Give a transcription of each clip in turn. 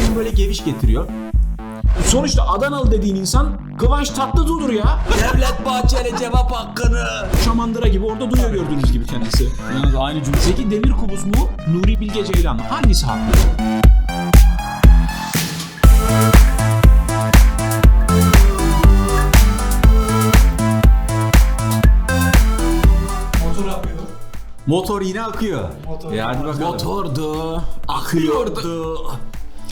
boyun böyle geviş getiriyor. Sonuçta Adanalı dediğin insan Kıvanç Tatlıtuğ'dur ya. Devlet Bahçeli cevap hakkını. Şamandıra gibi orada duruyor gördüğünüz gibi kendisi. Yani aynı cümle. Zeki Demirkubuz mu? Nuri Bilge Ceylan mı? Hangisi haklı? Motor yine akıyor. Motor. E hadi bakalım. Motordu. akıyordu.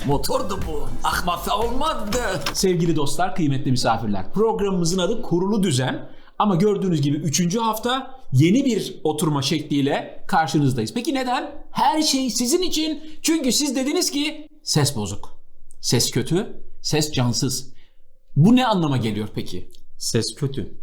Motordu bu. Akmasa olmazdı. Sevgili dostlar, kıymetli misafirler. Programımızın adı Kurulu Düzen. Ama gördüğünüz gibi 3. hafta yeni bir oturma şekliyle karşınızdayız. Peki neden? Her şey sizin için. Çünkü siz dediniz ki ses bozuk. Ses kötü, ses cansız. Bu ne anlama geliyor peki? Ses kötü.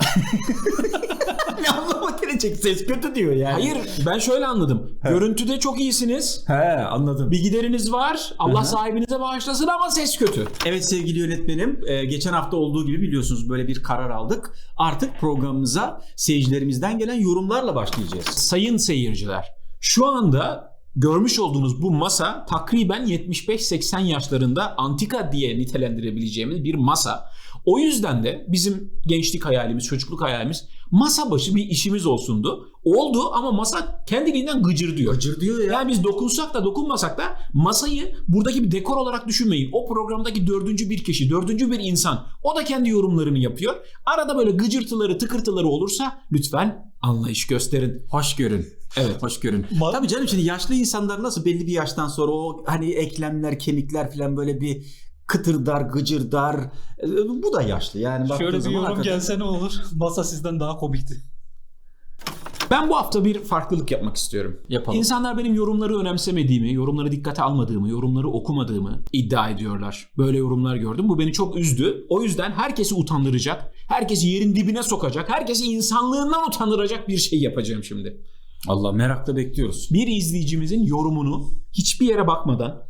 ne anlama gelecek ses kötü diyor yani. Hayır ben şöyle anladım. Görüntüde çok iyisiniz. He anladım. Bir gideriniz var. Allah Hı hı. sahibinize bağışlasın ama ses kötü. Evet sevgili yönetmenim, e, geçen hafta olduğu gibi biliyorsunuz böyle bir karar aldık. Artık programımıza seyircilerimizden gelen yorumlarla başlayacağız. Sayın seyirciler, şu anda görmüş olduğunuz bu masa takriben 75-80 yaşlarında antika diye nitelendirebileceğimiz bir masa. O yüzden de bizim gençlik hayalimiz, çocukluk hayalimiz masa başı bir işimiz olsundu. Oldu ama masa kendiliğinden gıcır diyor. Gıcır diyor ya. Yani biz dokunsak da dokunmasak da masayı buradaki bir dekor olarak düşünmeyin. O programdaki dördüncü bir kişi, dördüncü bir insan. O da kendi yorumlarını yapıyor. Arada böyle gıcırtıları, tıkırtıları olursa lütfen anlayış gösterin. Hoş görün. Evet. Hoş görün. Ma- Tabii canım şimdi yaşlı insanlar nasıl belli bir yaştan sonra o hani eklemler, kemikler falan böyle bir kıtırdar, gıcırdar. E, Bu da yaşlı yani. Şöyle bir zaman yorum hakikaten- gelse ne olur? Masa sizden daha komikti. Ben bu hafta bir farklılık yapmak istiyorum. Yapalım. İnsanlar benim yorumları önemsemediğimi, yorumları dikkate almadığımı, yorumları okumadığımı iddia ediyorlar. Böyle yorumlar gördüm. Bu beni çok üzdü. O yüzden herkesi utandıracak, herkesi yerin dibine sokacak, herkesi insanlığından utandıracak bir şey yapacağım şimdi. Allah merakla bekliyoruz. Bir izleyicimizin yorumunu hiçbir yere bakmadan,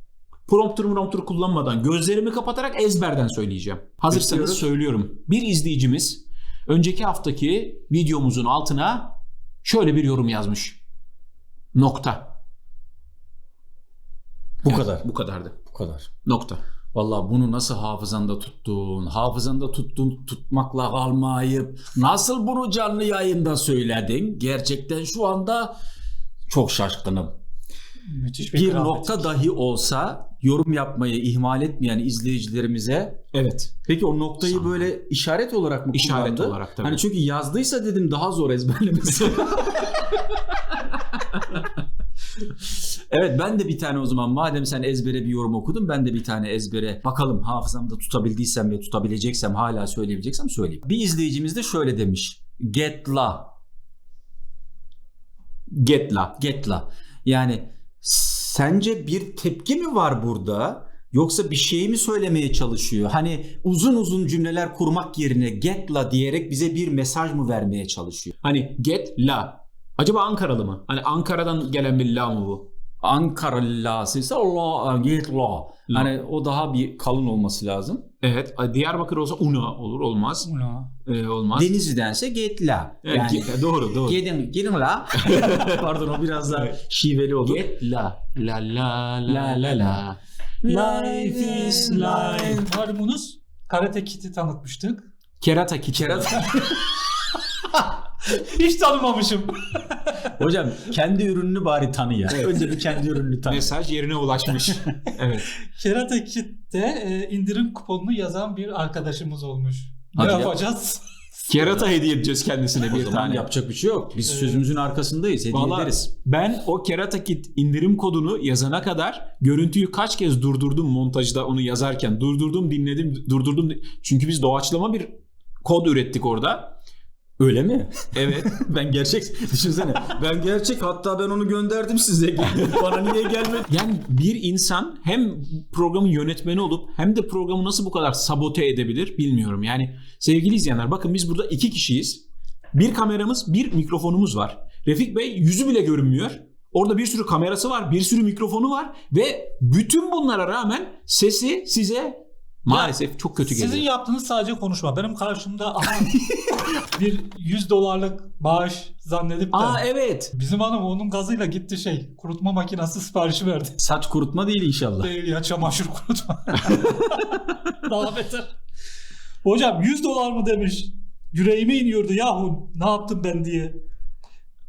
prompter prompter kullanmadan, gözlerimi kapatarak ezberden söyleyeceğim. Hazırsanız Bekliyoruz. söylüyorum. Bir izleyicimiz önceki haftaki videomuzun altına şöyle bir yorum yazmış. Nokta. Bu Evet, kadar. Bu kadardı. Bu kadar. Nokta. Vallahi bunu nasıl hafızanda tuttun, hafızanda tuttun tutmakla kalmayıp nasıl bunu canlı yayında söyledin? Gerçekten şu anda çok şaşkınım. Müthiş bir, Bir nokta dahi olsa yorum yapmayı ihmal etmeyen izleyicilerimize Evet. peki o noktayı Sanırım. böyle işaret olarak mı İşaret kullandı? olarak tabii. Hani çünkü yazdıysa dedim daha zor ezberlemesi. evet ben de bir tane o zaman madem sen ezbere bir yorum okudun ben de bir tane ezbere bakalım hafızamda tutabildiysem ve tutabileceksem hala söyleyebileceksem söyleyeyim. Bir izleyicimiz de şöyle demiş. Getla. Getla. Getla. Yani sence bir tepki mi var burada? Yoksa bir şey mi söylemeye çalışıyor? Hani uzun uzun cümleler kurmak yerine getla diyerek bize bir mesaj mı vermeye çalışıyor? Hani get la. Acaba Ankaralı mı? Hani Ankara'dan gelen bir la mı bu? Ankara lası ise Allah getla. Hani o daha bir kalın olması lazım. Evet. Diyarbakır olsa una olur olmaz. Ula. Ee, olmaz. Denizli'dense getla. Yani ge- doğru doğru. gidin, gidin la. Pardon o biraz daha şiveli oldu. Get la la la la la. Life is life. Malumunuz Karate Kid'i tanıtmıştık. Kerata ki Kerata. Hiç tanımamışım. Hocam kendi ürününü bari tanı ya. Önce bir kendi ürününü tanı. Mesaj yerine ulaşmış. evet. Karate Kid'de e, indirim kuponunu yazan bir arkadaşımız olmuş. Hadi ne ya. yapacağız? Kerata hediye edeceğiz kendisine O bir zaman tane. yapacak bir şey yok. Biz sözümüzün arkasındayız. Hediye Vallahi ederiz. ben o Kerata Kit indirim kodunu yazana kadar görüntüyü kaç kez durdurdum montajda onu yazarken. Durdurdum, dinledim, durdurdum. Çünkü biz doğaçlama bir kod ürettik orada. Öyle mi? Evet. ben gerçek. Düşünsene. Ben gerçek. Hatta ben onu gönderdim size. Bana niye gelmedi? Yani bir insan hem programın yönetmeni olup hem de programı nasıl bu kadar sabote edebilir bilmiyorum. Yani sevgili izleyenler bakın biz burada iki kişiyiz. Bir kameramız, bir mikrofonumuz var. Refik Bey yüzü bile görünmüyor. Orada bir sürü kamerası var, bir sürü mikrofonu var ve bütün bunlara rağmen sesi size Maalesef çok kötü geliyor. Sizin yaptığınız sadece konuşma. Benim karşımda aha, bir 100 dolarlık bağış zannedip de Aa evet. bizim hanım onun gazıyla gitti şey kurutma makinesi siparişi verdi. Saç kurutma değil inşallah. Değil ya çamaşır kurutma. Daha beter. Hocam 100 dolar mı demiş. Yüreğime iniyordu yahu ne yaptım ben diye.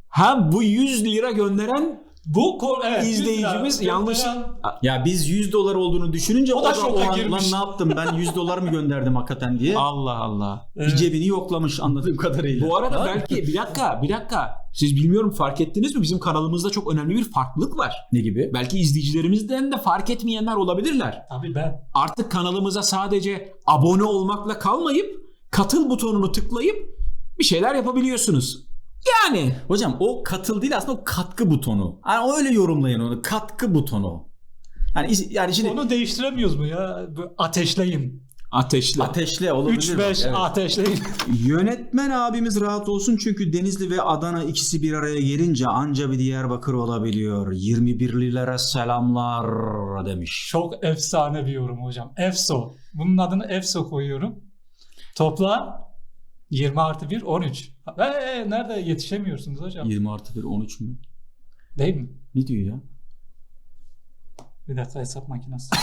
Ha bu 100 lira gönderen Bu kor evet, 100 lira İzleyicimiz yanlış- Ya biz 100 dolar olduğunu düşününce O o da da, şoka o an, girmiş. "Lan ne yaptım ben 100 dolar mı gönderdim hakikaten diye. Allah Allah. Bir cebini yoklamış anladığım kadarıyla. Bu arada belki bir dakika bir dakika. Siz bilmiyorum fark ettiniz mi bizim kanalımızda çok önemli bir farklılık var. ne gibi? Belki izleyicilerimizden de fark etmeyenler olabilirler. Tabii ben. Artık kanalımıza sadece abone olmakla kalmayıp katıl butonunu tıklayıp bir şeyler yapabiliyorsunuz. Yani Hocam o katıl değil aslında o katkı butonu. Yani öyle yorumlayın onu. Katkı butonu. Yani, yani şimdi Onu değiştiremiyoruz mu ya? Ateşleyin. ateşle. ateşle olabilir. 3-5 bak, evet. ateşleyin. Yönetmen abimiz rahat olsun çünkü Denizli ve Adana ikisi bir araya gelince anca bir Diyarbakır olabiliyor. 21'lilere selamlar demiş. Çok efsane bir yorum hocam. EFSO. Bunun adını EFSO koyuyorum. Topla 20 artı 1 13. Ee, nerede yetişemiyorsunuz hocam? 20 artı 1 13 mü? Değil mi? Ne diyor ya? Bir dakika hesap makinesi.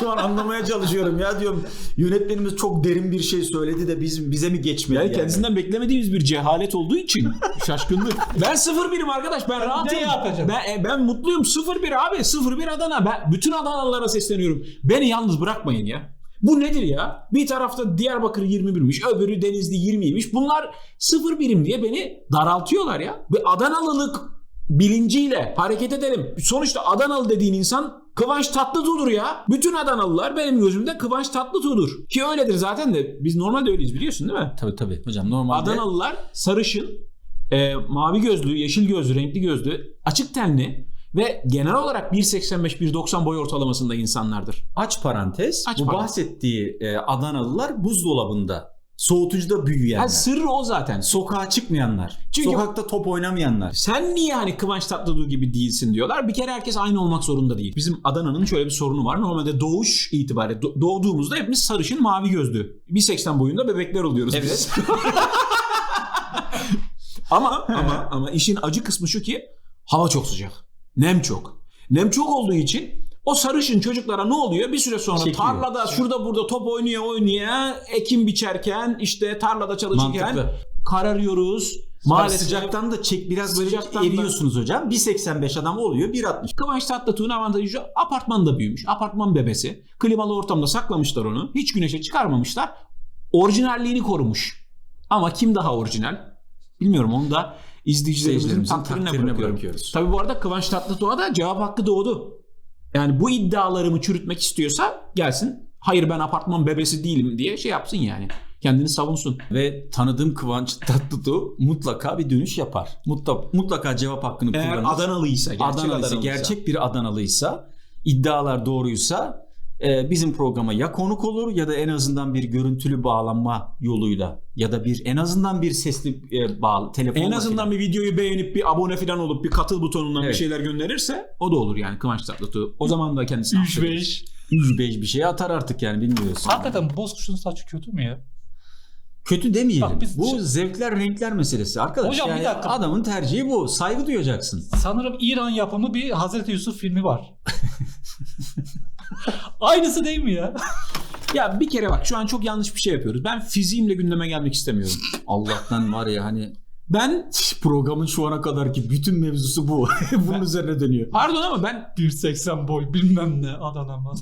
Şu an anlamaya çalışıyorum ya diyorum. Yönetmenimiz çok derin bir şey söyledi de biz bize mi geçmedi? Yani yani? kendisinden beklemediğimiz bir cehalet olduğu için şaşkınlık. Ben 0-1'im arkadaş ben rahatım. Ne yapacağım? Ben, e, ben mutluyum 0-1 abi 0-1 Adana. Ben bütün Adanalılara sesleniyorum. Beni yalnız bırakmayın ya. Bu nedir ya? Bir tarafta Diyarbakır 21'miş, öbürü Denizli 20'ymiş. Bunlar 0 birim diye beni daraltıyorlar ya. Ve Adanalılık bilinciyle hareket edelim. Sonuçta Adanalı dediğin insan Kıvanç Tatlıtuğ'dur ya. Bütün Adanalılar benim gözümde Kıvanç Tatlıtuğ'dur. Ki öyledir zaten de. Biz normalde öyleyiz biliyorsun değil mi? Tabii tabii hocam normalde. Adanalılar sarışın, e, mavi gözlü, yeşil gözlü, renkli gözlü, açık tenli ve genel olarak 1.85-1.90 boy ortalamasında insanlardır. Aç parantez. Aç bu parantez. bahsettiği e, Adanalılar buzdolabında. Soğutucuda büyüyenler. Yani sırrı o zaten. Sokağa çıkmayanlar. Çünkü- Sokakta top oynamayanlar. Sen niye hani Kıvanç Tatlıtuğ gibi değilsin diyorlar. Bir kere herkes aynı olmak zorunda değil. Bizim Adana'nın şöyle bir sorunu var. Normalde doğuş itibariyle do- doğduğumuzda hepimiz sarışın mavi gözlü. 1.80 boyunda bebekler oluyoruz biz. ama ama ama işin acı kısmı şu ki hava çok sıcak. Nem çok. Nem çok olduğu için o sarışın çocuklara ne oluyor? Bir süre sonra Çekiyor. tarlada şurada burada top oynuyor oynuyor. Ekim biçerken işte tarlada çalışırken Mantıklı. kararıyoruz. Maalesef. Maalesef Sıcaktan da çek biraz böyle Sıcaktan da- eriyorsunuz hocam. 1.85 adam oluyor 1.60. Kıvanç Tatlıtuğ'un avantajı şu apartmanda büyümüş. Apartman bebesi. Klimalı ortamda saklamışlar onu. Hiç güneşe çıkarmamışlar. Orijinalliğini korumuş. Ama kim daha orijinal? Bilmiyorum onu da izleyicilerimizin takdirine, takdirine bırakıyoruz. Tabii bu arada Kıvanç Tatlıtuğ'a da cevap hakkı doğdu. Yani bu iddialarımı çürütmek istiyorsa gelsin. Hayır ben apartman bebesi değilim diye şey yapsın yani. Kendini savunsun. Ve tanıdığım Kıvanç Tatlıtuğ mutlaka bir dönüş yapar. Mutlaka, mutlaka cevap hakkını Eğer kullanır. Adanalıysa, gerçek Adanalıysa, Adanalıysa. gerçek bir Adanalıysa, iddialar doğruysa bizim programa ya konuk olur ya da en azından bir görüntülü bağlanma yoluyla ya da bir en azından bir sesli e, bağlı telefonla En azından bir videoyu beğenip bir abone falan olup bir katıl butonundan Evet. bir şeyler gönderirse o da olur yani Kıvanç Tatlıtuğ. O zaman da kendisini affederiz. 3-5. 105 bir şey atar artık yani bilmiyorsun. Hakikaten bozkuşun saçı kötü mü ya? Kötü demeyelim. Bak biz- bu zevkler renkler meselesi arkadaş. Hocam bir yani dakika. adamın tercihi bu. Saygı duyacaksın. Sanırım İran yapımı bir Hazreti Yusuf filmi var. Aynısı değil mi ya? Ya bir kere bak şu an çok yanlış bir şey yapıyoruz. Ben fiziğimle gündeme gelmek istemiyorum. Allah'tan var ya hani Ben programın şu ana kadarki bütün mevzusu bu. Bunun üzerine dönüyor. pardon ama ben 1.80 boy bilmem ne Adana Adana.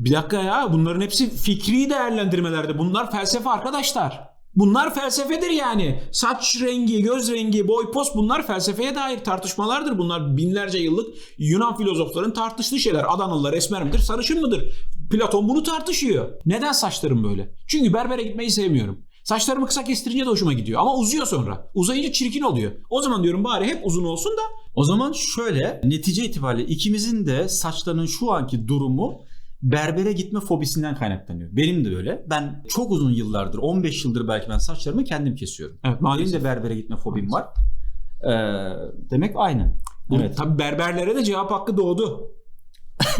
bir dakika ya bunların hepsi fikri değerlendirmelerde. Bunlar felsefe arkadaşlar. Bunlar felsefedir yani. Saç rengi, göz rengi, boy pos bunlar felsefeye dair tartışmalardır. Bunlar binlerce yıllık Yunan filozofların tartıştığı şeyler. Adanalılar esmer midir, sarışın mıdır? Platon bunu tartışıyor. Neden saçlarım böyle? Çünkü berbere gitmeyi sevmiyorum. Saçlarımı kısa kestirince de hoşuma gidiyor. Ama uzuyor sonra. Uzayınca çirkin oluyor. O zaman diyorum bari hep uzun olsun da O zaman şöyle netice itibariyle ikimizin de saçlarının şu anki durumu berbere gitme fobisinden kaynaklanıyor. Benim de öyle. Ben çok uzun yıllardır 15 yıldır belki ben saçlarımı kendim kesiyorum. Evet Benim de berbere gitme fobim var. Ee, demek aynı. Evet. Evet. Tabii berberlere de cevap hakkı doğdu.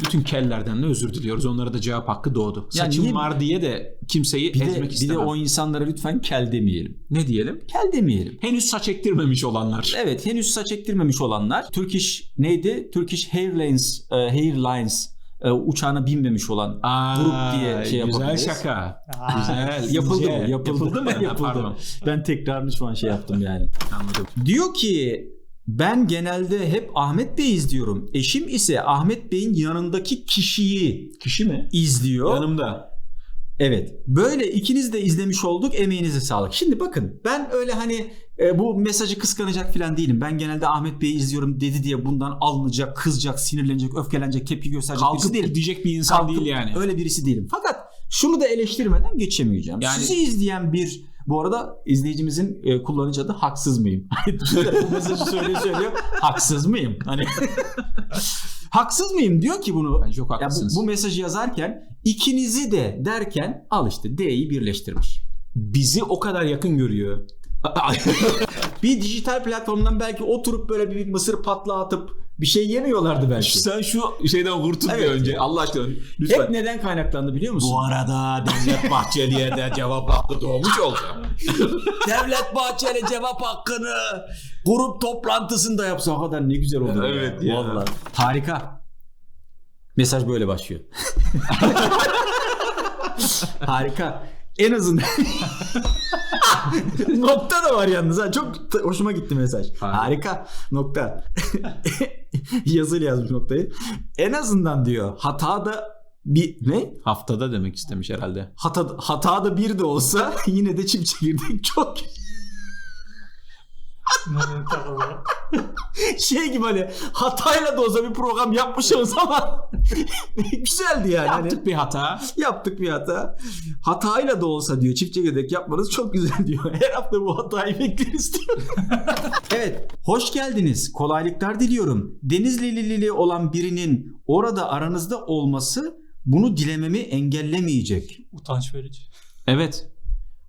Bütün kellerden de özür diliyoruz. Onlara da cevap hakkı doğdu. Ya Saçım niye- var diye de kimseyi Bir de, ezmek bir istemem. de o insanlara lütfen kel demeyelim. Ne diyelim? Kel demeyelim. Henüz saç ektirmemiş olanlar. Evet henüz saç ektirmemiş olanlar Turkish neydi? Turkish Airlines e, Airlines e, uçağına binmemiş olan Aa, grup diye şey Güzel yapabiliriz. şaka. Aa, Güzel. Yapıldı mı? Yapıldı, Yapıldı mı? Yapıldı. Pardon. Ben tekrarını şu an şey yaptım yani. Anladım. Diyor ki ben genelde hep Ahmet Bey izliyorum. Eşim ise Ahmet Bey'in yanındaki kişiyi Kişi mi? izliyor. Yanımda. Evet. Böyle ikiniz de izlemiş olduk. Emeğinize sağlık. Şimdi bakın ben öyle hani e, bu mesajı kıskanacak falan değilim. Ben genelde Ahmet Bey'i izliyorum dedi diye bundan alınacak, kızacak, sinirlenecek, öfkelenecek, tepki gösterecek birisi Kalkıp değilim. diyecek bir insan Kalkıp değil yani. Öyle birisi değilim. Fakat şunu da eleştirmeden geçemeyeceğim. Yani- Sizi izleyen bir bu arada izleyicimizin e, kullanıcı adı haksız mıyım? bu mesajı söylüyor söylüyor. Haksız mıyım? Hani haksız mıyım diyor ki bunu. Bence çok Ya bu, haklısınız. bu mesajı yazarken ikinizi de derken al işte D'yi birleştirmiş. Bizi o kadar yakın görüyor. Bir dijital platformdan belki oturup böyle bir mısır patlağı atıp bir şey yemiyorlardı belki. Sen şu şeyden kurtul Evet. önce. Allah aşkına. Lütfen. Hep neden kaynaklandı biliyor musun? Bu arada Devlet Bahçeli'ye de cevap hakkı doğmuş oldu. Devlet Bahçeli cevap hakkını grup toplantısında yapsa o kadar ne güzel olur. Evet ya. Vallahi. Harika. Mesaj böyle başlıyor. Harika. En azından nokta da var yalnız ha. Çok hoşuma gitti mesaj. Harika. Harika. Nokta. Yazıyla yazmış noktayı. En azından diyor hata da bir ne? Haftada demek istemiş herhalde. Hata, hata da bir de olsa yine de çift çekirdek çok? şey gibi hani hatayla da olsa bir program yapmışız ama güzeldi yani. Hani Yaptık bir hata. yaptık bir hata. Hatayla da olsa diyor çift çekirdek yapmanız çok güzel diyor. Her hafta bu hatayı bekleriz diyor. evet. Hoş geldiniz. Kolaylıklar diliyorum. Denizlili olan birinin orada aranızda olması bunu dilememi engellemeyecek. Utanç verici. Evet.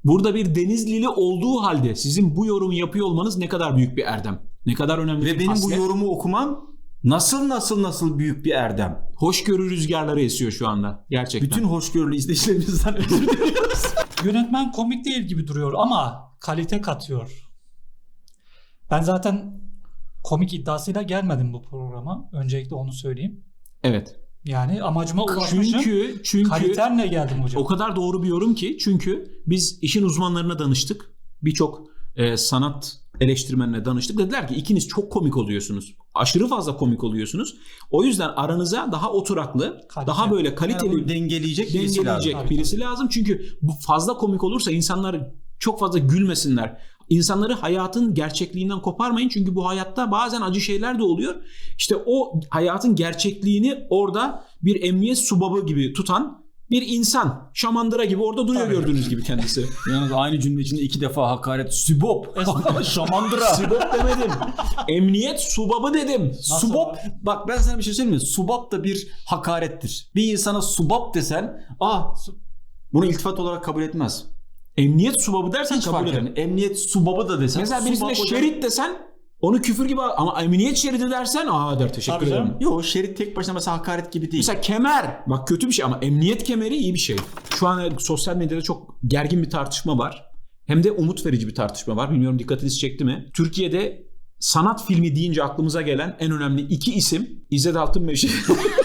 Burada bir Denizlili olduğu halde sizin bu yorumu yapıyor olmanız ne kadar büyük bir erdem. Ne kadar önemli Ve benim bu haslet. yorumu okumam nasıl nasıl nasıl büyük bir erdem. Hoşgörü rüzgarları esiyor şu anda. Gerçekten. Bütün hoşgörülü izleyicilerimizden özür diliyoruz. Yönetmen komik değil gibi duruyor ama kalite katıyor. Ben zaten komik iddiasıyla gelmedim bu programa. Öncelikle onu söyleyeyim. Evet. Yani amacıma ulaşmışım. Çünkü çünkü Kaliterle geldim hocam. o kadar doğru bir yorum ki çünkü biz işin uzmanlarına danıştık. Birçok e, sanat eleştirmenine danıştık. Dediler ki ikiniz çok komik oluyorsunuz. Aşırı fazla komik oluyorsunuz. O yüzden aranıza daha oturaklı, Kalite. daha böyle Yani kaliteli bunu dengeleyecek birisi lazım. dengeleyecek birisi lazım. Çünkü bu fazla komik olursa insanlar çok fazla gülmesinler. İnsanları hayatın gerçekliğinden koparmayın. Çünkü bu hayatta bazen acı şeyler de oluyor. İşte o hayatın gerçekliğini orada bir emniyet subabı gibi tutan bir insan. Şamandıra gibi orada duruyor Tabii. gördüğünüz gibi kendisi. Yalnız aynı cümle içinde iki defa hakaret. Estağfurullah. Şamandıra. Subab demedim. Emniyet subabı dedim. Nasıl Subop. Bak ben sana bir şey söyleyeyim mi? Subap da bir hakarettir. Bir insana subap desen ah bunu iltifat olarak kabul etmez. Emniyet subabı dersen Hiç kabul etmez. Emniyet subabı da desen. Mesela birisine şerit desen onu küfür gibi ama emniyet şeridi dersen aa der teşekkür Tabii ederim. canım. Yo şerit tek başına mesela hakaret gibi değil. Mesela kemer. Bak kötü bir şey ama emniyet kemeri iyi bir şey. Şu an sosyal medyada çok gergin bir tartışma var. Hem de umut verici bir tartışma var. Bilmiyorum dikkatinizi çekti mi? Türkiye'de sanat filmi deyince aklımıza gelen en önemli iki isim İzzet Altınmeşe.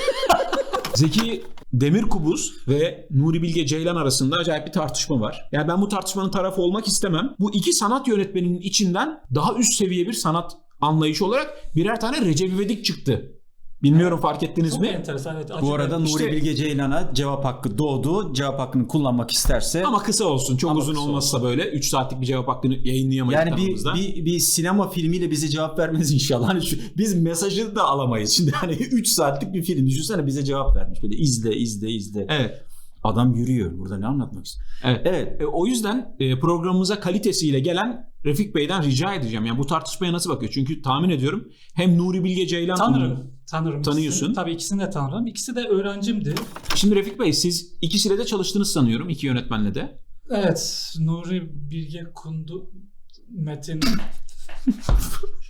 Zeki Demirkubuz ve Nuri Bilge Ceylan arasında acayip bir tartışma var. Yani ben bu tartışmanın tarafı olmak istemem. Bu iki sanat yönetmeninin içinden daha üst seviye bir sanat anlayışı olarak birer tane Recep İvedik çıktı. Bilmiyorum fark ettiniz Çok mi? enteresan. Evet, Bu arada. Nuri İşte- Bilge Ceylan'a cevap hakkı doğdu. Cevap hakkını kullanmak isterse Ama kısa olsun. Çok uzun olmazsa böyle 3 saatlik bir cevap hakkını yayınlayamayız yani bir, bir, bir sinema filmiyle bize cevap vermez inşallah. Hani şu, biz mesajı da alamayız. Şimdi hani 3 saatlik bir film düşünsene bize cevap vermiş. Böyle izle izle izle. Evet. Adam yürüyor. Burada ne anlatmak istiyor? Evet. Evet. E, o yüzden e, programımıza kalitesiyle gelen Refik Bey'den rica edeceğim. Yani bu tartışmaya nasıl bakıyor? Çünkü tahmin ediyorum hem Nuri Bilge Ceylan Tanırım. Tanırım. Tanıyorsun. ikisini. Tabii ikisini de tanırım. İkisi de öğrencimdi. Şimdi Refik Bey siz ikisiyle de çalıştınız sanıyorum. iki yönetmenle de. Evet. Nuri Bilge Kundu Metin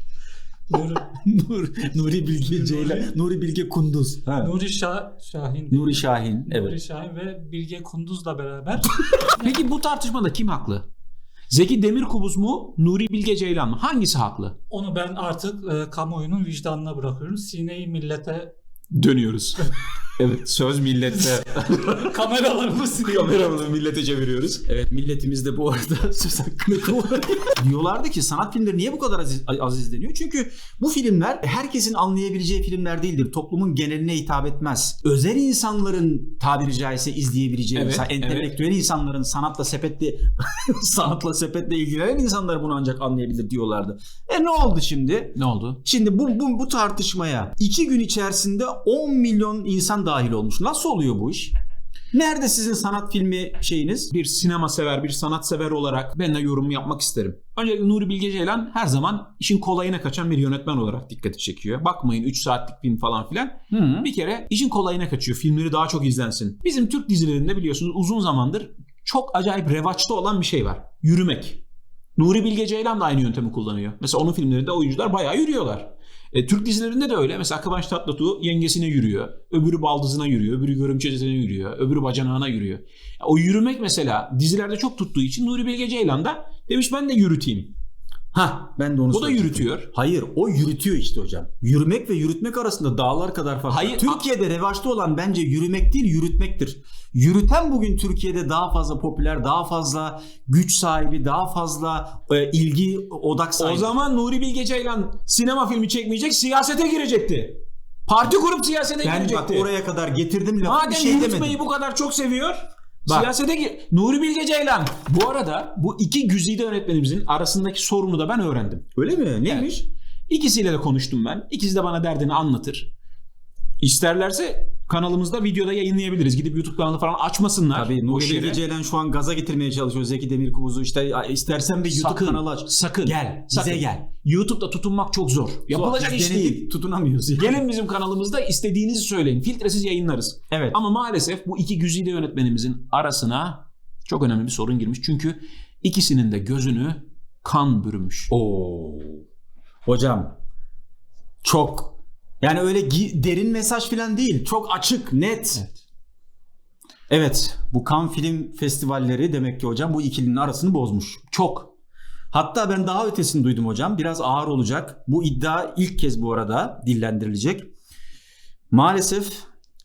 Nuri, Nur, Nuri Bilge Ceylan, Nuri Bilge Kunduz. Ha. Nuri Şah, Şahin. Nuri Şahin. Evet. Nuri Şahin ve Bilge Kunduz'la beraber Peki bu tartışmada kim haklı? Zeki Demirkubuz mu, Nuri Bilge Ceylan mı? Hangisi haklı? onu ben artık e, kamuoyunun vicdanına bırakıyorum. Sineyi millete Dönüyoruz. evet söz millette. kameralarımız Kameramızı millete çeviriyoruz. Evet milletimiz de bu arada söz hakkını kullanıyor. Diyorlardı ki sanat filmleri niye bu kadar aziz, az izleniyor? Çünkü bu filmler herkesin anlayabileceği filmler değildir. Toplumun geneline hitap etmez. Özel insanların tabiri caizse izleyebileceği, Evet, mesela entelektüel insanların sanatla sepetle sanatla sepetle ilgilenen insanlar bunu ancak anlayabilir diyorlardı. E ne oldu şimdi? Ne oldu? Şimdi bu, bu, bu tartışmaya iki gün içerisinde 10 milyon insan dahil olmuş. Nasıl oluyor bu iş? Nerede sizin sanat filmi şeyiniz? Bir sinema sever, bir sanat sever olarak ben de yorum yapmak isterim. Öncelikle Nuri Bilge Ceylan her zaman işin kolayına kaçan bir yönetmen olarak dikkati çekiyor. Bakmayın 3 saatlik film falan filan. Hı. Bir kere işin kolayına kaçıyor. Filmleri daha çok izlensin. Bizim Türk dizilerinde biliyorsunuz uzun zamandır çok acayip revaçta olan bir şey var. Yürümek. Nuri Bilge Ceylan da aynı yöntemi kullanıyor. Mesela onun filmlerinde oyuncular bayağı yürüyorlar. E, Türk dizilerinde de öyle. Mesela Kıvanç Tatlıtuğ yengesine yürüyor. Öbürü baldızına yürüyor. Öbürü görümcesine yürüyor. Öbürü bacanağına yürüyor. O yürümek mesela dizilerde çok tuttuğu için Nuri Bilge Ceylan da demiş ben de yürüteyim. Ha ben de onu Bu da yürütüyor. Hayır o yürütüyor işte hocam. Yürümek ve yürütmek arasında dağlar kadar fark var. Hayır, Türkiye'de revaçta olan bence yürümek değil yürütmektir. Yürüten bugün Türkiye'de daha fazla popüler, daha fazla güç sahibi, daha fazla e, ilgi odak sahibi. O zaman Nuri Bilge Ceylan sinema filmi çekmeyecek, siyasete girecekti. Parti kurup siyasete ben girecekti. bak oraya kadar getirdim lafı Madem bir şey yürütmeyi demedim. bu kadar çok seviyor, Bak. siyasete gir. Nuri Bilge Ceylan. Bu arada bu iki güzide yönetmenimizin arasındaki sorunu da ben öğrendim. Öyle mi? Neymiş? İkisiyle de konuştum ben. İkisi de bana derdini anlatır. İsterlerse kanalımızda videoda yayınlayabiliriz. Gidip YouTube kanalı falan açmasınlar. Tabii Nuri. Bilge Ceylan şu an gaza getirmeye çalışıyor Zeki Demirkubuz'u. İşte "Ya istersen bir YouTube Sakın, kanalı aç. sakın. Gel, bize sakın. gel. YouTube'da tutunmak çok zor. Yapılacak Biz iş denedik, değil. Tutunamıyoruz. yani. Gelin bizim kanalımızda istediğinizi söyleyin. Filtresiz yayınlarız. Evet. Ama maalesef bu iki güzide yönetmenimizin arasına çok önemli bir sorun girmiş. Çünkü ikisinin de gözünü kan bürümüş. Oo. Hocam çok yani öyle derin mesaj falan değil. Çok açık, net. Evet. Evet, bu Cannes Film Festivalleri demek ki hocam bu ikilinin arasını bozmuş. Çok. Hatta ben daha ötesini duydum hocam. Biraz ağır olacak. Bu iddia ilk kez bu arada dillendirilecek. Maalesef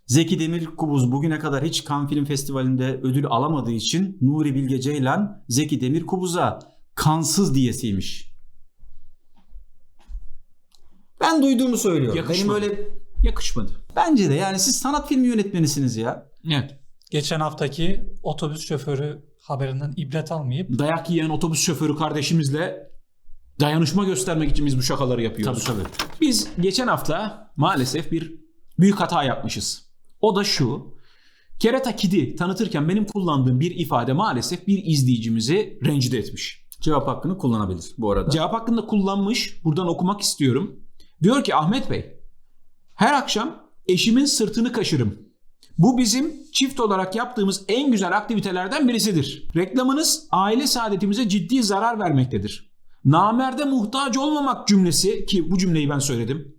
Zeki Demirkubuz bugüne kadar hiç Cannes Film Festivali'nde ödül alamadığı için Nuri Bilge Ceylan Zeki Demirkubuz'a kansız diyesiymiş. Ben duyduğumu söylüyorum. Yakışmadı. Benim öyle Yakışmadı. bence de yani siz sanat filmi yönetmenisiniz ya. Evet. geçen haftaki otobüs şoförü haberinden ibret almayıp Dayak yiyen otobüs şoförü kardeşimizle dayanışma göstermek için biz bu şakaları yapıyoruz. Tabii, tabii. Biz geçen hafta maalesef bir büyük hata yapmışız. O da şu. Kerata Kid'i tanıtırken benim kullandığım bir ifade maalesef bir izleyicimizi rencide etmiş. Cevap hakkını kullanabilir bu arada. Cevap hakkında kullanmış. Buradan okumak istiyorum. Diyor ki Ahmet Bey, her akşam eşimin sırtını kaşırım. Bu bizim çift olarak yaptığımız en güzel aktivitelerden birisidir. Reklamınız aile saadetimize ciddi zarar vermektedir. Namerde muhtaç olmamak cümlesi ki bu cümleyi ben söyledim.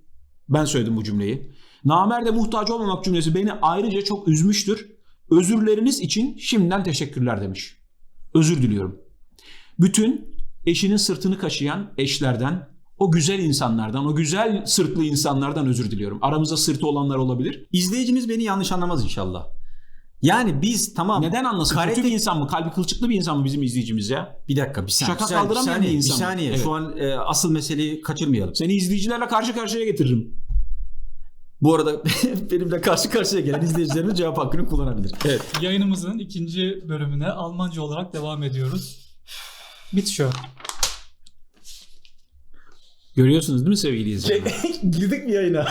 Ben söyledim bu cümleyi. Namerde muhtaç olmamak cümlesi beni ayrıca çok üzmüştür. Özürleriniz için şimdiden teşekkürler demiş. Özür diliyorum. Bütün eşinin sırtını kaşıyan eşlerden, o güzel insanlardan, o güzel sırtlı insanlardan özür diliyorum. Aramızda sırtı olanlar olabilir. İzleyicimiz beni yanlış anlamaz inşallah. Yani biz tamam. Neden anlasın? Karate- Kötü bir insan mı? Kalbi kılçıklı bir insan mı bizim izleyicimiz ya? Bir dakika bir saniye. Şaka bir saniye, kaldıramayan bir saniye, bir insan Bir saniye. Evet. Şu an e, asıl meseleyi kaçırmayalım. Seni izleyicilerle karşı karşıya getiririm. Bu arada benimle karşı karşıya gelen izleyicilerimiz cevap hakkını kullanabilir. Evet. yayınımızın ikinci bölümüne Almanca olarak devam ediyoruz. Bitiyor. Görüyorsunuz değil mi sevgili izleyiciler? Girdik mi yayına?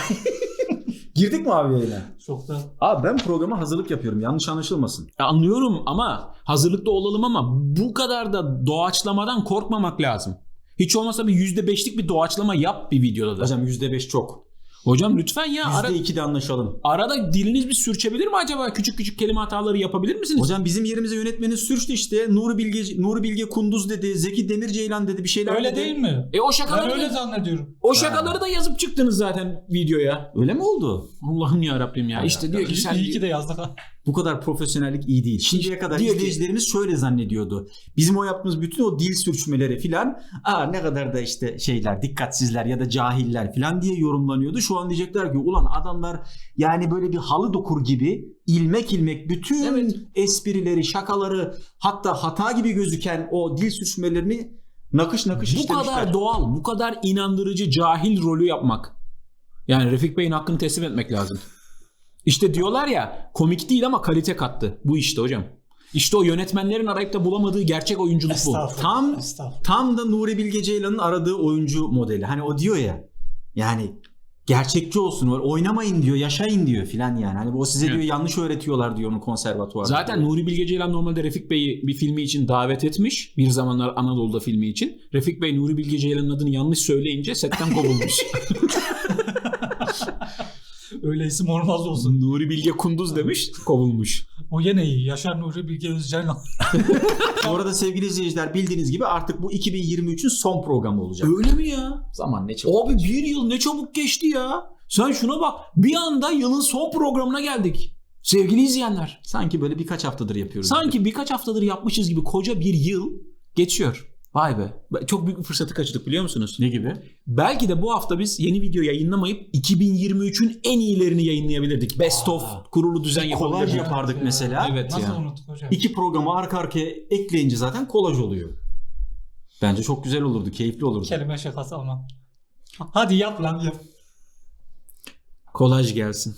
Girdik mi abi yayına? Çok da Abi ben programa hazırlık yapıyorum. Yanlış anlaşılmasın. Ya Anlıyorum ama hazırlıklı olalım ama bu kadar da doğaçlamadan korkmamak lazım. Hiç olmazsa bir yüzde beşlik bir doğaçlama yap bir videoda da. Hocam %5 çok. Hocam lütfen ya ara, %2 de anlaşalım. arada diliniz bir sürçebilir mi acaba? Küçük küçük kelime hataları yapabilir misiniz? Hocam bizim yerimize yönetmenin sürçtü işte. Nuri Bilge Nuri Bilge Kunduz dedi, Zeki Demirceylan dedi bir şeyler Öyle dedi. değil mi? e o Ben şakaları öyle da, zannediyorum. o şakaları da yazıp çıktınız zaten videoya. Öyle mi oldu? Allah'ım ya Rabbim ya. İşte diyor ki sen İyi ki de yazdık ha. Bu kadar profesyonellik iyi değil. Şimdiye kadar ki- izleyicilerimiz şöyle zannediyordu. Bizim o yaptığımız bütün o dil sürçmeleri filan aa ne kadar da işte şeyler dikkatsizler ya da cahiller filan diye yorumlanıyordu. Şu an diyecekler ki ulan adamlar yani böyle bir halı dokur gibi ilmek ilmek bütün Evet. esprileri, şakaları hatta hata gibi gözüken o dil sürçmelerini nakış nakış bu işlemişler. kadar doğal, bu kadar inandırıcı cahil rolü yapmak. Yani Refik Bey'in hakkını teslim etmek lazım. İşte diyorlar ya komik değil ama kalite kattı. Bu işte hocam. İşte o yönetmenlerin arayıp da bulamadığı gerçek oyunculuk bu. Tam tam da Nuri Bilge Ceylan'ın aradığı oyuncu modeli. Hani o diyor ya yani gerçekçi olsun oynamayın diyor yaşayın diyor filan yani. Hani o size Evet. diyor yanlış öğretiyorlar diyor onu konservatuvarda. Zaten Nuri Bilge Ceylan normalde Refik Bey'i bir filmi için davet etmiş. Bir zamanlar Anadolu'da filmi için. Refik Bey Nuri Bilge Ceylan'ın adını yanlış söyleyince setten kovulmuş. Öyle isim olmaz olsun. Nuri Bilge Kunduz demiş, kovulmuş. O yine iyi. Yaşar Nuri Bilge Özcan'la. Bu arada sevgili izleyiciler bildiğiniz gibi artık bu 2023'ün son programı olacak. Öyle mi ya? Zaman ne çok. Abi bir yıl ne çabuk geçti ya. Sen şuna bak. Bir anda yılın son programına geldik. Sevgili izleyenler. Sanki böyle birkaç haftadır yapıyoruz. Sanki birkaç haftadır yapmışız gibi koca bir yıl geçiyor. Vay be. Çok büyük bir fırsatı kaçırdık biliyor musunuz? Ne gibi? Belki de bu hafta biz yeni video yayınlamayıp 2023'ün en iyilerini yayınlayabilirdik. Best of kurulu düzen kolaj yapardık Ya. mesela. Evet Nasıl ya. unuttuk hocam? İki programı arka arkaya ekleyince zaten kolaj oluyor. Bence çok güzel olurdu, keyifli olurdu. Kelime şakası ama. Hadi yap lan yap. Kolaj gelsin.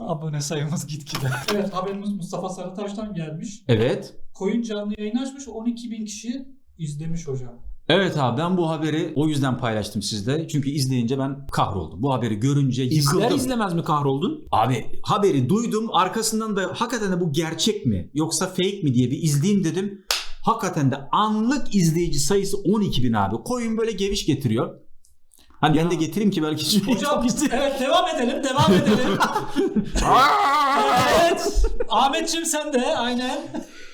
Abone sayımız gitgide. Evet haberimiz Mustafa Sarıtaş'tan gelmiş. Evet. Koyun canlı yayın açmış 12 bin kişi izlemiş hocam. Evet abi ben bu haberi o yüzden paylaştım sizde. Çünkü izleyince ben kahroldum. Bu haberi görünce yıkıldım. İzler izlemez mi kahroldun? Abi haberi duydum. Arkasından da hakikaten de bu gerçek mi yoksa fake mi diye bir izleyeyim dedim. Hakikaten de anlık izleyici sayısı 12 bin abi. Koyun böyle geviş getiriyor. Hani ben de getireyim ki belki şimdi Hocam çok izle- evet devam edelim devam edelim. evet. Ahmetçim sen de aynen.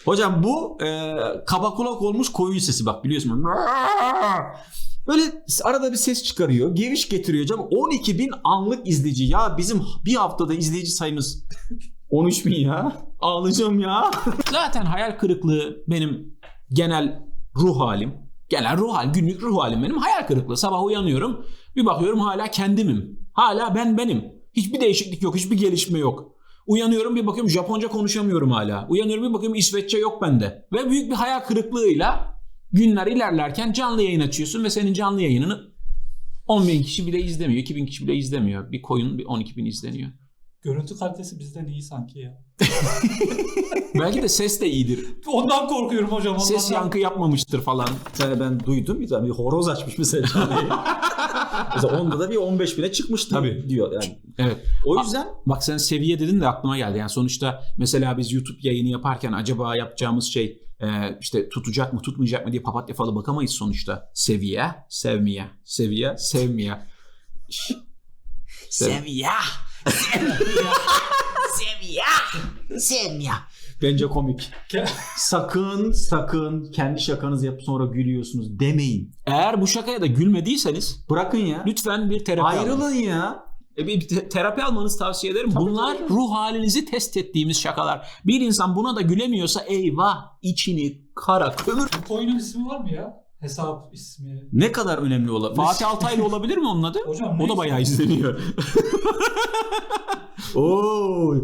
Hocam bu e, kaba kulak olmuş koyun sesi bak biliyorsun. Böyle arada bir ses çıkarıyor. Geviş getiriyor hocam. 12 bin anlık izleyici. Ya bizim bir haftada izleyici sayımız 13 bin ya. Ağlayacağım ya. Zaten hayal kırıklığı benim genel ruh halim. Genel ruh halim, günlük ruh halim benim hayal kırıklığı. Sabah uyanıyorum, bir bakıyorum hala kendimim. Hala ben benim. Hiçbir değişiklik yok, hiçbir gelişme yok. Uyanıyorum bir bakıyorum Japonca konuşamıyorum hala. Uyanıyorum bir bakıyorum İsveççe yok bende. Ve büyük bir hayal kırıklığıyla günler ilerlerken canlı yayın açıyorsun ve senin canlı yayınını 10 bin kişi bile izlemiyor, 2 bin kişi bile izlemiyor. Bir koyun bir 12 bin izleniyor. Görüntü kalitesi bizden iyi sanki ya. Belki de ses de iyidir. Ondan korkuyorum hocam. Ondan Ses yankı yapmamıştır falan. Bir tane ben duydum bir tane bir horoz açmış mesela. mesela onda da bir 15 bine çıkmıştı Tabii. diyor yani. Evet. O yüzden Bak sen seviye dedin de aklıma geldi. Yani sonuçta mesela biz YouTube yayını yaparken acaba yapacağımız şey e, işte tutacak mı tutmayacak mı diye papatya falı bakamayız sonuçta. Seviye, sevmeye, seviye, sevmeye. Seviye. Seviye. Seviye. Bence komik. Sakın sakın kendi şakanızı yapıp sonra gülüyorsunuz demeyin. Eğer bu şakaya da gülmediyseniz Bırakın ya. lütfen bir terapi alın. Ayrılın ya. E, Bir te- terapi almanızı tavsiye ederim. Tabii, Bunlar tabii. ruh halinizi test ettiğimiz şakalar. Bir insan buna da gülemiyorsa eyvah içini kara kömür. Bu koyunun ismi var mı ya? Hesap ismi. Ne kadar önemli olabilir? Fatih Altaylı olabilir mi onun adı? Hocam O da bayağı izleniyor. Oo.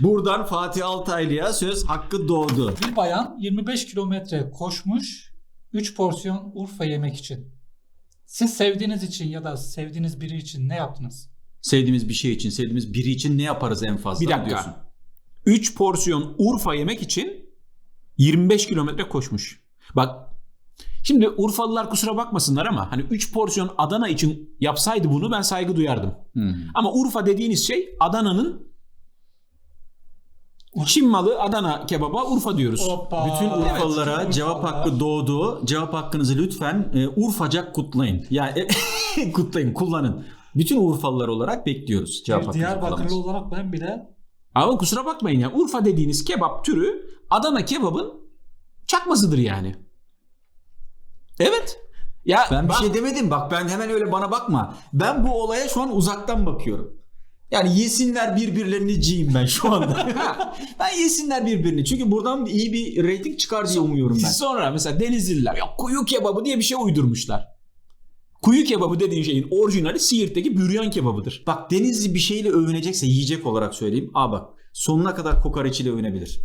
Buradan Fatih Altaylı'ya söz hakkı doğdu. Bir bayan 25 kilometre koşmuş 3 porsiyon Urfa yemek için. Siz sevdiğiniz için ya da sevdiğiniz biri için ne yaptınız? Sevdiğimiz bir şey için, sevdiğimiz biri için ne yaparız en fazla Bir dakika. diyorsun. 3 porsiyon Urfa yemek için 25 kilometre koşmuş. Bak şimdi Urfalılar kusura bakmasınlar ama hani 3 porsiyon Adana için yapsaydı bunu ben saygı duyardım. Hmm. Ama Urfa dediğiniz şey Adana'nın Çin malı Adana kebaba Urfa diyoruz. Hoppa. Bütün Urfalılara Evet, cevap hakkı doğdu. Cevap hakkınızı lütfen e, Urfacak kutlayın. Yani kutlayın, kullanın. Bütün Urfalılar olarak bekliyoruz cevap Bir hakkınızı Diyarbakırlı olarak ben bile Ama kusura bakmayın ya Urfa dediğiniz kebap türü Adana kebabın çakmasıdır yani. Evet. Ya Ben bir bak- şey demedim. Bak ben hemen öyle bana bakma. Ben bu olaya şu an uzaktan bakıyorum. Yani yesinler birbirlerini ciyim ben şu anda. ben yesinler birbirini. Çünkü buradan iyi bir reyting çıkar diye umuyorum ben. Sonra mesela Denizliler yok kuyu kebabı diye bir şey uydurmuşlar. Kuyu kebabı dediğin şeyin orijinali Siirt'teki büryan kebabıdır. Bak Denizli bir şeyle övünecekse yiyecek olarak söyleyeyim. Aa bak sonuna kadar kokoreç ile övünebilir.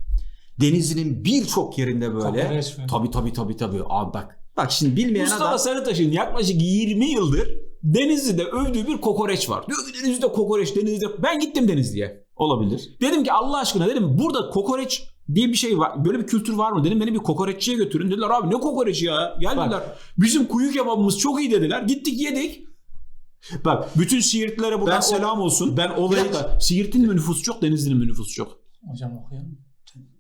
Denizli'nin birçok yerinde böyle. Kokoreç mi? Tabii tabii tabii tabii. Abi bak. Bak şimdi bilmeyen Mustafa adam Sarıtaş'ın yaklaşık 20 yıldır Denizli'de övdüğü bir kokoreç var. Diyor ki Denizli'de kokoreç, Denizli'de... Ben gittim Denizli'ye. olabilir. Dedim ki Allah aşkına dedim burada kokoreç diye bir şey var. Böyle bir kültür var mı? Dedim beni bir kokoreççiye götürün. Dediler abi ne kokoreçi ya? Geldiler. Bizim kuyu kebabımız çok iyi dediler. Gittik yedik. Bak Bütün Siirtlilere buradan Ben o- selam olsun. ben olayı Siirt'in mi nüfusu çok, Denizli'nin mi nüfusu çok? hocam okuyalım.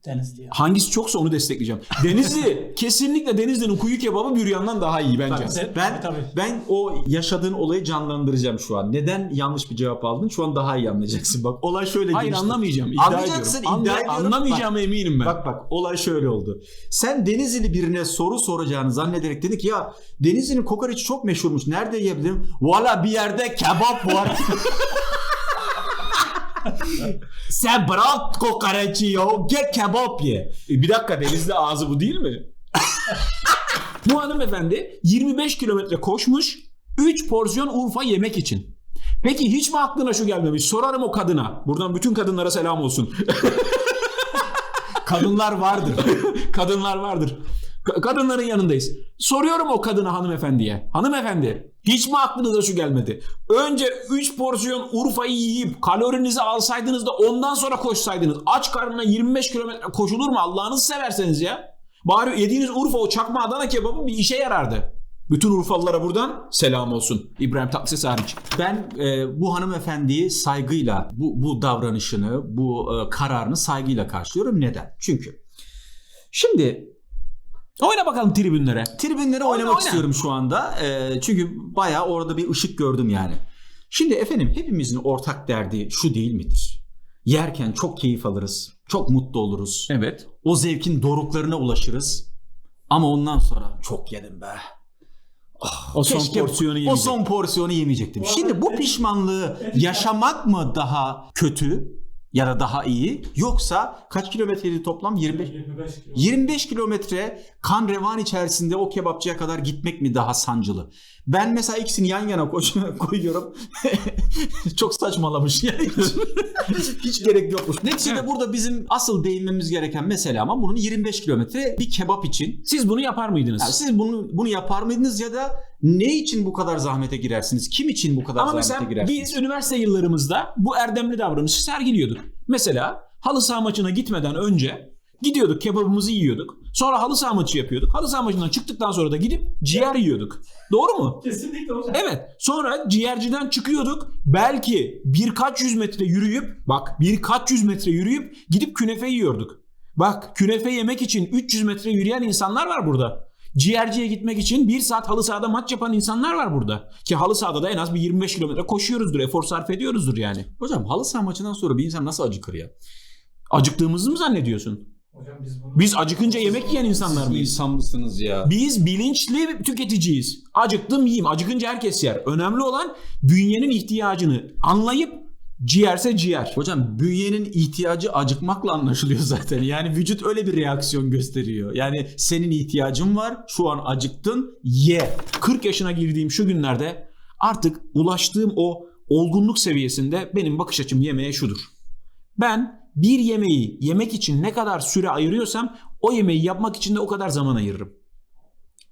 Denizli ya. Hangisi çoksa onu destekleyeceğim. Denizli kesinlikle Denizli'nin kuyu kebabı Büryan'dan daha iyi bence. Bak, Tabii, ben tabii. ben o yaşadığın olayı canlandıracağım şu an. Neden yanlış bir cevap aldın? Şu an daha iyi anlayacaksın. Bak olay şöyle Hayır gelişti. anlamayacağım. iddia Anlayacaksın, ediyorum. iddia Anla- ediyorum. Anlamayacağıma eminim ben. Bak bak olay şöyle oldu. Sen Denizli birine soru soracağını zannederek dedi ki ya Denizli'nin kokoreçi çok meşhurmuş. Nerede yiyebilirim? Valla bir yerde kebap var. Sen bırak kokoreçi ya. Gel kebap ye. E, Bir dakika Denizli ağzı bu değil mi? bu hanımefendi 25 kilometre koşmuş 3 porsiyon Urfa yemek için. Peki hiç mi aklına şu gelmemiş? Sorarım o kadına. Buradan bütün kadınlara selam olsun. Kadınlar vardır. Kadınlar vardır. Ka- kadınların yanındayız. Soruyorum o kadına hanımefendiye. Hanımefendi hiç mi aklınıza şu gelmedi? Önce 3 porsiyon Urfa'yı yiyip kalorinizi alsaydınız da ondan sonra koşsaydınız. Aç karnına 25 kilometre koşulur mu Allah'ınızı severseniz ya? Bari yediğiniz Urfa o çakma Adana kebabı bir işe yarardı. Bütün Urfalılara buradan selam olsun. İbrahim Tatlıses hariç. Ben e, bu hanımefendiyi saygıyla, bu, bu davranışını, bu e, kararını saygıyla karşılıyorum. Neden? Çünkü şimdi Oyna bakalım tribünlere. tribünlere Oyna, oynamak oyna. istiyorum şu anda. E, çünkü bayağı orada bir ışık gördüm yani. Şimdi efendim hepimizin ortak derdi şu değil midir? Yerken çok keyif alırız, çok mutlu oluruz. Evet. O zevkin doruklarına ulaşırız. Ama ondan sonra çok yedim be. O son porsiyonu O son porsiyonu yemeyecektim. Şimdi bu pişmanlığı yaşamak mı daha kötü ya da daha iyi yoksa kaç kilometreydi toplam 25 25 kilo. 25 kilometre kan revan içerisinde o kebapçıya kadar gitmek mi daha sancılı? Ben mesela ikisini yan yana koy- koyuyorum. Çok saçmalamış yani. Hiç, hiç gerek yokmuş. Neticede Evet. burada bizim asıl değinmemiz gereken mesele ama bunun 25 kilometre bir kebap için Siz bunu yapar mıydınız? yani siz bunu bunu yapar mıydınız ya da ne için bu kadar zahmete girersiniz? Kim için bu kadar Ama zahmete mesela girersiniz? biz üniversite yıllarımızda bu erdemli davranışı sergiliyorduk. Mesela halı saha maçına gitmeden önce gidiyorduk kebabımızı yiyorduk. Sonra halı saha maçı yapıyorduk. Halı saha maçından çıktıktan sonra da gidip ciğer yiyorduk. Doğru mu? Kesinlikle hocam. Evet. Sonra ciğerciden çıkıyorduk. Belki birkaç yüz metre yürüyüp bak birkaç yüz metre yürüyüp gidip künefe yiyorduk. Bak künefe yemek için 300 metre yürüyen insanlar var burada. Ciğerciye gitmek için bir saat halı sahada maç yapan insanlar var burada. Ki halı sahada da en az bir 25 kilometre koşuyoruzdur, efor sarf ediyoruzdur yani. Hocam halı saha maçından sonra bir insan nasıl acıkır ya? Acıktığımızı mı zannediyorsun? Hocam biz bunu Biz acıkınca yemek yiyen insanlar mıyız? İnsan mısınız ya? Biz bilinçli tüketiciyiz. Acıktım yiyeyim. Acıkınca herkes yer. Önemli olan bünyenin ihtiyacını anlayıp ciğerse ciğer. Hocam bünyenin ihtiyacı acıkmakla anlaşılıyor zaten. Yani vücut öyle bir reaksiyon gösteriyor. Yani senin ihtiyacın var. Şu an acıktın. Ye. 40 yaşına girdiğim şu günlerde artık ulaştığım o olgunluk seviyesinde benim bakış açım yemeğe şudur. Ben bir yemeği yemek için ne kadar süre ayırıyorsam o yemeği yapmak için de o kadar zaman ayırırım.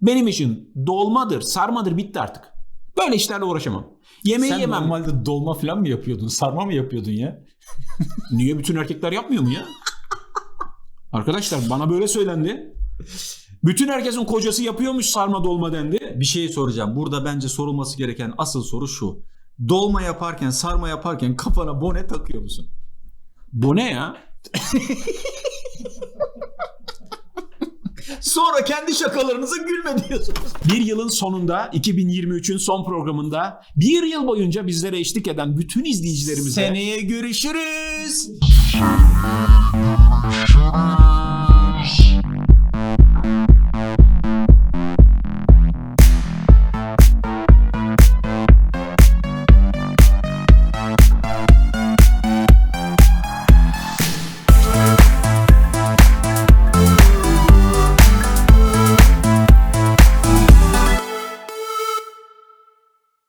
Benim için dolmadır, sarmadır bitti artık. Böyle işlerle uğraşamam. Yemeği Sen yemem. normalde dolma falan mı yapıyordun? Sarma mı yapıyordun ya? Niye bütün erkekler yapmıyor mu ya? Arkadaşlar bana böyle söylendi. Bütün herkesin kocası yapıyormuş sarma dolma dendi. Bir şey soracağım. Burada bence sorulması gereken asıl soru şu. Dolma yaparken, sarma yaparken kafana bone takıyor musun? Bu ne ya? Sonra kendi şakalarınıza gülme diyorsunuz. Bir yılın sonunda 2023'ün son programında bir yıl boyunca bizlere eşlik eden bütün izleyicilerimize Seneye görüşürüz.